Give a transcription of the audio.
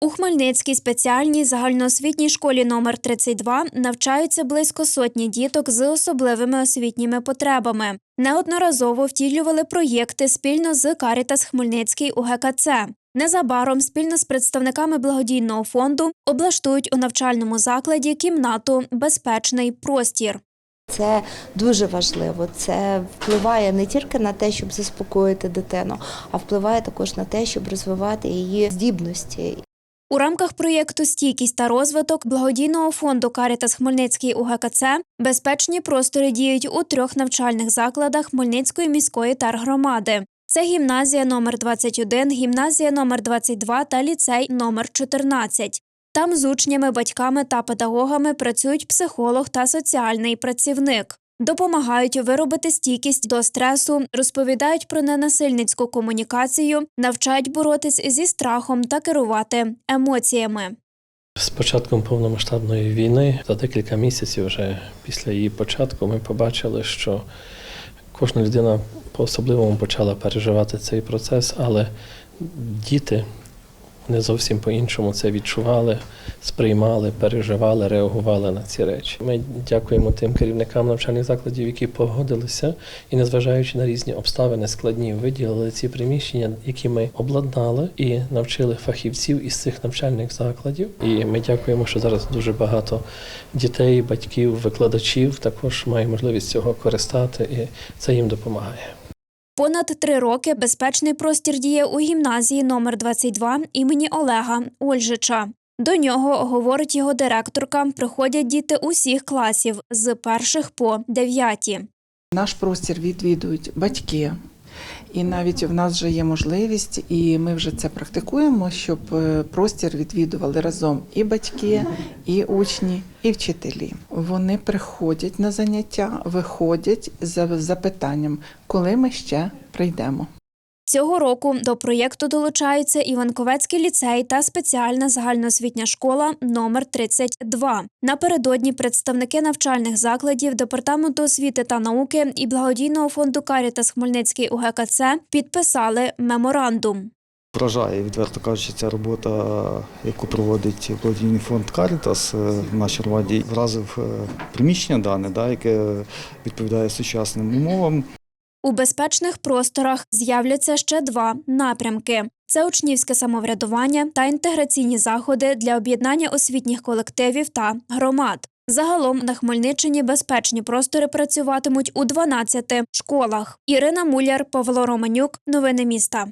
У Хмельницькій спеціальній загальноосвітній школі номер 32 навчаються близько сотні діток з особливими освітніми потребами. Неодноразово втілювали проєкти спільно з Карітас Хмельницький у ГКЦ. Незабаром спільно з представниками благодійного фонду облаштують у навчальному закладі кімнату Безпечний простір. Це дуже важливо. Це впливає не тільки на те, щоб заспокоїти дитину, а впливає також на те, щоб розвивати її здібності. У рамках проєкту Стійкість та розвиток благодійного фонду Карітас Хмельницький у ГКЦ безпечні простори діють у трьох навчальних закладах Хмельницької міської тергромади. Це гімназія номер 21, гімназія номер 22 та ліцей номер 14. Там з учнями, батьками та педагогами працюють психолог та соціальний працівник. Допомагають виробити стійкість до стресу, розповідають про ненасильницьку комунікацію, навчають боротись зі страхом та керувати емоціями. З початком повномасштабної війни за декілька місяців вже після її початку ми побачили, що кожна людина по-особливому почала переживати цей процес, але діти не зовсім по-іншому це відчували, сприймали, переживали, реагували на ці речі. Ми дякуємо тим керівникам навчальних закладів, які погодилися і, незважаючи на різні обставини складні, виділили ці приміщення, які ми обладнали і навчили фахівців із цих навчальних закладів. І ми дякуємо, що зараз дуже багато дітей, батьків, викладачів також мають можливість цього користати, і це їм допомагає. Понад три роки безпечний простір діє у гімназії номер 22 імені Олега Ольжича. До нього, говорить його директорка, приходять діти усіх класів з перших по дев'яті. Наш простір відвідують батьки. І навіть в нас вже є можливість, і ми вже це практикуємо, щоб е, простір відвідували разом і батьки, і учні, і вчителі. Вони приходять на заняття, виходять за запитанням, коли ми ще прийдемо. Цього року до проєкту долучаються Іванковецький ліцей та спеціальна загальноосвітня школа номер 32. Напередодні представники навчальних закладів Департаменту освіти та науки і благодійного фонду Карітас Хмельницький у ГКЦ підписали меморандум. Вражає, відверто кажучи, ця робота, яку проводить благодійний фонд Карітас в нашій громаді, вразив е, приміщення дане, да, яке відповідає сучасним умовам. У безпечних просторах з'являться ще два напрямки: це учнівське самоврядування та інтеграційні заходи для об'єднання освітніх колективів та громад. Загалом на Хмельниччині безпечні простори працюватимуть у 12 школах. Ірина Муляр, Павло Романюк. Новини міста.